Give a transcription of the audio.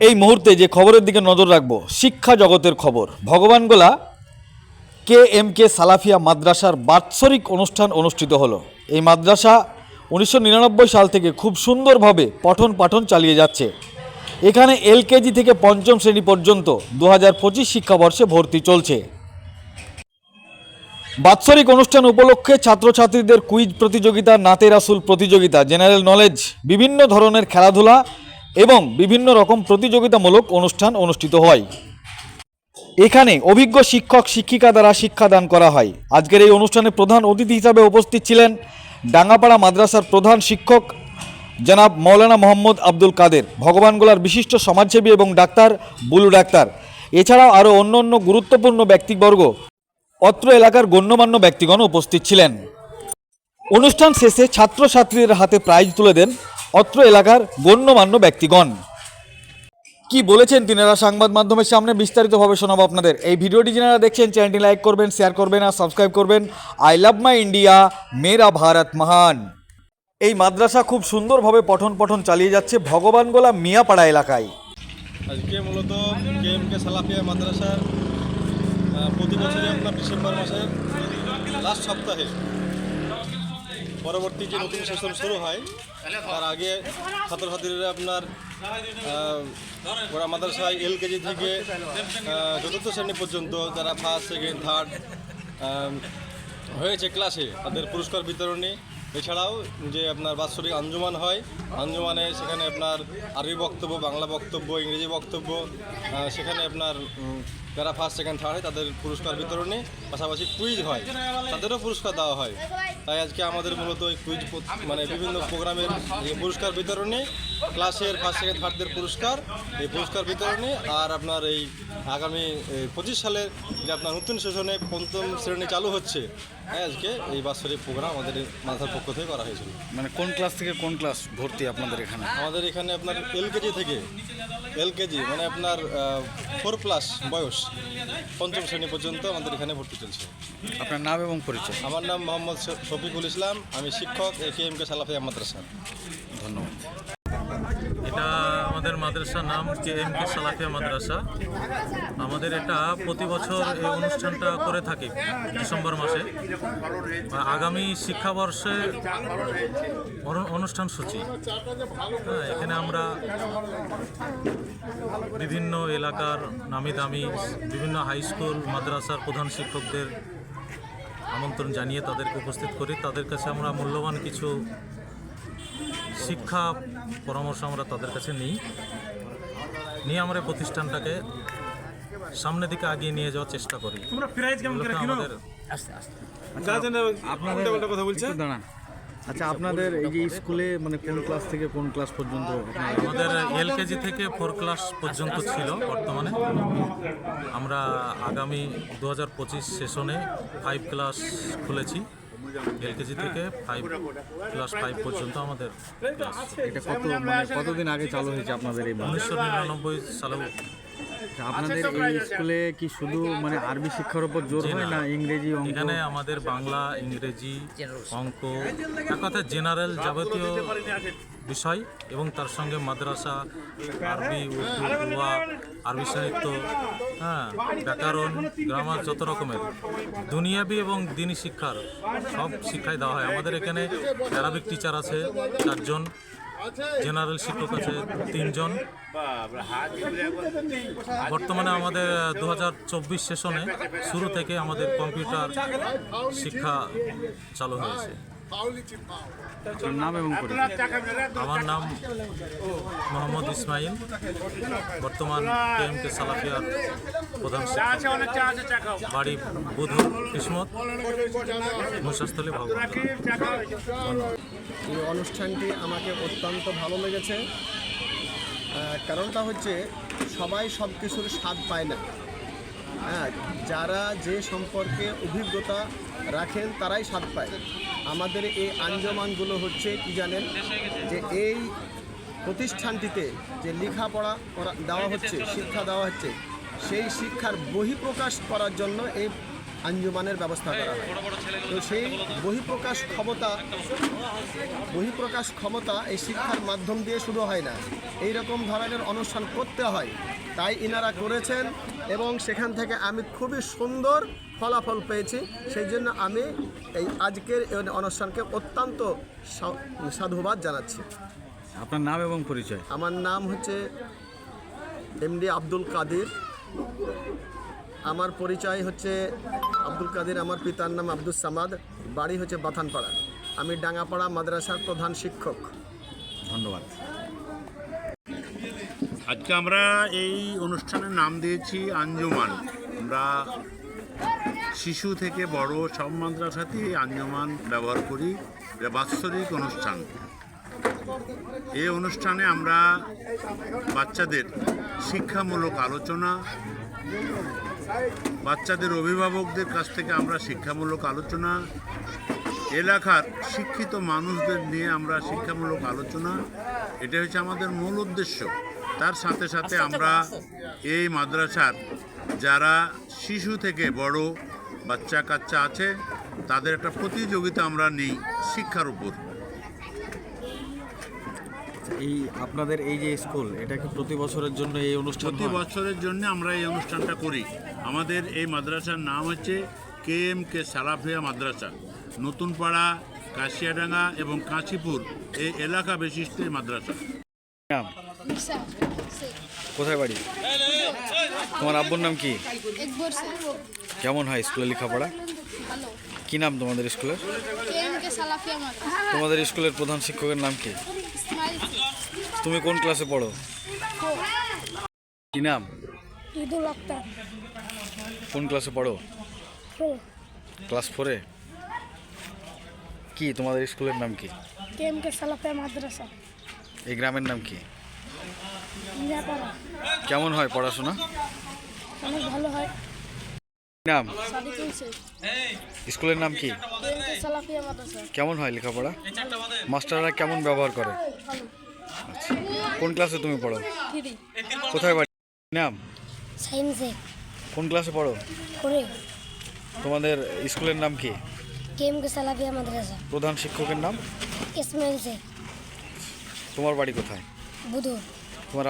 এই মুহূর্তে যে খবরের দিকে নজর রাখব, শিক্ষা জগতের খবর। Bhagwangola K M K Salafiya মাদ্রাসার বাৎসরিক অনুষ্ঠান অনুষ্ঠিত হলো। এই মাদ্রাসা উনিশশো নিরানব্বই সাল থেকে খুব সুন্দরভাবে পঠন পাঠন চালিয়ে যাচ্ছে। এখানে এলকেজি থেকে পঞ্চম শ্রেণি পর্যন্ত দু হাজার পঁচিশ শিক্ষাবর্ষে ভর্তি চলছে। বাৎসরিক অনুষ্ঠান উপলক্ষে ছাত্রছাত্রীদের কুইজ প্রতিযোগিতা নাতে রাসুল প্রতিযোগিতা, জেনারেল নলেজ, বিভিন্ন ধরনের খেলাধুলা এবং বিভিন্ন রকম প্রতিযোগিতামূলক অনুষ্ঠান অনুষ্ঠিত হয়। এখানে অভিজ্ঞ শিক্ষক, শিক্ষিকা দ্বারা শিক্ষাদান করা হয়। আজকের এই অনুষ্ঠানে প্রধান অতিথি হিসাবে উপস্থিত ছিলেন ডাঙ্গাপাড়া মাদ্রাসার প্রধান শিক্ষক জনাব মৌলানা মোহাম্মদ আব্দুল কাদের, ভগবানগোলার বিশিষ্ট সমাজসেবী এবং ডাক্তার বুলু ডাক্তার। এছাড়াও আরও অন্য অন্য গুরুত্বপূর্ণ ব্যক্তিবর্গ, অত্র এলাকার গণ্যমান্য ব্যক্তিগণ উপস্থিত ছিলেন। অনুষ্ঠান শেষে ছাত্রছাত্রীদের হাতে প্রাইজ তুলে দেন অত্র এলাকার গণ্যমান্য ব্যক্তিগণ। কি বলেছেন তিনারা? সংবাদ মাধ্যমের সামনে বিস্তারিতভাবে শোনাবো আপনাদের। এই ভিডিওটি যারা দেখছেন, চ্যানেলটি লাইক করবেন, শেয়ার করবেন আর সাবস্ক্রাইব করবেন। আই লাভ মাই ইন্ডিয়া, মেরা ভারত মহান। এই মাদ্রাসা খুব সুন্দরভাবে পঠন পঠন চালিয়ে যাচ্ছে ভগবানগোলা মিয়াপাড়া এলাকায়। আজকে মূলত কে এম কে সালাফিয়া মাদ্রাসার প্রতি বছরই আপনার ডিসেম্বর মাসের লাস্ট সপ্তাহে পরবর্তী যে নতুন সেশন শুরু হয়, তার আগে ছাত্রছাত্রীরা আপনার ওরা মাদ্রাসায় এল কেজি থেকে চতুর্থ শ্রেণি পর্যন্ত যারা ফার্স্ট সেকেন্ড থার্ড হয়েছে ক্লাসে তাদের পুরস্কার বিতরণী। এছাড়াও যে আপনার বাৎসরিক আঞ্জুমান হয়, আঞ্জুমানে সেখানে আপনার আরবি বক্তব্য, বাংলা বক্তব্য, ইংরেজি বক্তব্য সেখানে আপনার যারা ফার্স্ট সেকেন্ড থার্ড হয়, তাদের পুরস্কার বিতরণী। পাশাপাশি কুইজ হয়, তাদেরও পুরস্কার দেওয়া হয়। তাই আজকে আমাদের মূলত এই কুইজ মানে বিভিন্ন প্রোগ্রামের পুরস্কার বিতরণী ক্লাসের ফার্স্ট সেকেন্ড থার্ডদের পুরস্কার এই পুরস্কার বিতরণী আর আপনার এই আগামী পঁচিশ সালের যে আপনার নতুন সেশনে পঞ্চম শ্রেণি চালু হচ্ছে হ্যাঁ আজকে এই বাৎসরিক প্রোগ্রাম আমাদের মাথার পক্ষ থেকে করা হয়েছিল। মানে কোন ক্লাস থেকে কোন ক্লাস ভর্তি আপনাদের এখানে? আমাদের এখানে আপনার এলকেজি থেকে এলকেজি মানে আপনার ফোর প্লাস বয়স পঞ্চম শ্রেণি পর্যন্ত আমাদের এখানে ভর্তি চলছে। আপনার নাম এবং পরিচয়? আমার নাম মোহাম্মদ শফিকুল ইসলাম আমি শিক্ষক এ কে এম কে সালাফিয়া মাদ্রাসা ধন্যবাদ। এটা আমাদের মাদ্রাসার নাম কে এম কে সালাফিয়া মাদ্রাসা। আমাদের এটা প্রতি বছর এই অনুষ্ঠানটা করে থাকি ডিসেম্বর মাসে। আগামী শিক্ষাবর্ষে অনু- অনুষ্ঠান সূচি। হ্যাঁ এখানে আমরা বিভিন্ন এলাকার নামি দামি বিভিন্ন হাই স্কুল, মাদ্রাসার প্রধান শিক্ষকদের আমন্ত্রণ জানিয়ে তাদেরকে উপস্থিত করি। তাদের কাছে আমরা মূল্যবান কিছু শিক্ষা পরামর্শ আমরা তাদের কাছে নিই। নিয়ে আমরা এই প্রতিষ্ঠানটাকে সামনের দিকে আগিয়ে নিয়ে যাওয়ার চেষ্টা করি। আমাদের আপনাদের দাঁড়ান। আচ্ছা আপনাদের এই যে স্কুলে মানে কোন ক্লাস থেকে কোন ক্লাস পর্যন্ত আমাদের এলকেজি থেকে ফোর ক্লাস পর্যন্ত ছিল বর্তমানে। আমরা আগামী দু হাজার পঁচিশ সেশনে ফাইভ ক্লাস খুলেছি। এলকেজি থেকে ফাইভ ক্লাস ফাইভ পর্যন্ত আমাদের এটা কত মানে কতদিন আগে চালু হয়েছে আপনাদের এই উনিশশো নিরানব্বই সালে আপনাদের এই স্কুলে কি শুধু মানে আরবি শিক্ষার উপর জোর হয় না। ইংরেজি অঙ্ক? এখানে আমাদের বাংলা ইংরেজি অঙ্ক এক কথায় জেনারেল যাবতীয় বিষয় এবং তার সঙ্গে মাদ্রাসা আরবি উর্দু দুয়া আরবি সাহিত্য হ্যাঁ ব্যাকরণ গ্রামার যত রকমের। দুনিয়াবি এবং দিনী শিক্ষার সব শিক্ষাই দেওয়া হয়। আমাদের এখানে অ্যারাবিক টিচার আছে চারজন। জেনারেল শিক্ষক আছে তিনজন। বর্তমানে আমাদের দু হাজার চব্বিশ সেশনে শুরু থেকে আমাদের কম্পিউটার শিক্ষা চালু হয়েছে। নাম এবং আমার নাম মোহাম্মদ ইসমাইল। বর্তমান কে সালাফিয়ার প্রধান বাড়ি বুধুর কিসমত। মহিষাস্থলী ভগবান এই অনুষ্ঠানটি আমাকে অত্যন্ত ভালো লেগেছে। কারণটা হচ্ছে সবাই সব কিছুর স্বাদ পায় না। হ্যাঁ যারা যে সম্পর্কে অভিজ্ঞতা রাখেন তারাই স্বাদ পায়। আমাদের এই আঞ্জমানগুলো হচ্ছে কি জানেন? যে এই প্রতিষ্ঠানটিতে যে লেখাপড়া করা দেওয়া হচ্ছে, শিক্ষা দেওয়া হচ্ছে, সেই শিক্ষার বহিঃপ্রকাশ করার জন্য এই আঞ্জুমানের ব্যবস্থা করা হয়। তো সেই বহিঃপ্রকাশ ক্ষমতা বহিঃপ্রকাশ ক্ষমতা এই শিক্ষার মাধ্যম দিয়ে শুরু হয় না। এই রকম ধরনের অনুষ্ঠান করতে হয়। তাই ইনারা করেছেন এবং সেখান থেকে আমি খুবই সুন্দর ফলাফল পেয়েছি। সেই জন্য আমি এই আজকের অনুষ্ঠানকে অত্যন্ত সাধুবাদ জানাচ্ছি। আপনার নাম এবং পরিচয়? আমার নাম হচ্ছে এমডি আব্দুল কাদির। আমার পরিচয় হচ্ছে আব্দুল কাদির আমার পিতার নাম আব্দুল সামাদ বাড়ি হচ্ছে বাথানপাড়া। আমি ডাঙ্গাপাড়া মাদ্রাসার প্রধান শিক্ষক। ধন্যবাদ। আজকে আমরা এই অনুষ্ঠানের নাম দিয়েছি আঞ্জুমান। আমরা শিশু থেকে বড় সব মাদ্রাসাতে এই আঞ্জুমান ব্যবহার করি এটা বাৎসরিক অনুষ্ঠান। এই অনুষ্ঠানে আমরা বাচ্চাদের শিক্ষামূলক আলোচনা বাচ্চাদের অভিভাবকদের কাছ থেকে আমরা শিক্ষামূলক আলোচনা এলাকার শিক্ষিত মানুষদের নিয়ে আমরা শিক্ষামূলক আলোচনা এটা হচ্ছে আমাদের মূল উদ্দেশ্য। তার সাথে সাথে আমরা এই মাদ্রাসার যারা শিশু থেকে বড় বাচ্চা কাচ্চা আছে তাদের একটা প্রতিযোগিতা আমরা নিই শিক্ষার উপর। এই আপনাদের এই যে স্কুল এটা কি প্রতি বছরের জন্য এই অনুষ্ঠান প্রতি বছরের জন্য আমরা এই অনুষ্ঠানটা করি। আমাদের এই মাদ্রাসার নাম হচ্ছে কে এম কে সালাফিয়া মাদ্রাসা। নতুন পাড়া কাশিয়াডাঙ্গা এবং কাঁচিপুর এই এলাকা বিশিষ্ট এই মাদ্রাসা। কোথায় বাড়ি? তোমার আব্বুর নাম কি? কেমন হয় স্কুলে লেখাপড়া? কি নাম তোমাদের স্কুলের? কেএম কে সালাফিয়া মাদ্রাসা। তোমাদের স্কুলের প্রধান শিক্ষকের নাম কি? তুমি কোন ক্লাসে পড়ো? কি নাম? ঈদুল আক্তার। কোন ক্লাসে পড়ো? ক্লাস ফোরে? কি তোমাদের স্কুলের নাম কি? সালাফিয়া মাদ্রাসা। এই গ্রামের নাম কি? কেমন হয় পড়াশোনা? অনেক ভালো হয়। নাম? স্কুলের নাম কি? কেমন হয় লেখাপড়া? মাস্টাররা কেমন ব্যবহার করে? কোন ক্লাসে তুমি পড়ো? কোথায় বাড়ি? নাম? সাইন্সে কোন ক্লাসে পড়ো? করে তোমাদের স্কুলের নাম কি? কেম কে সালাফিয়া মাদ্রাসা। প্রধান শিক্ষকের নাম? ইসমাইল শেখ। তোমার বাড়ি কোথায়? বুধুর। তোমার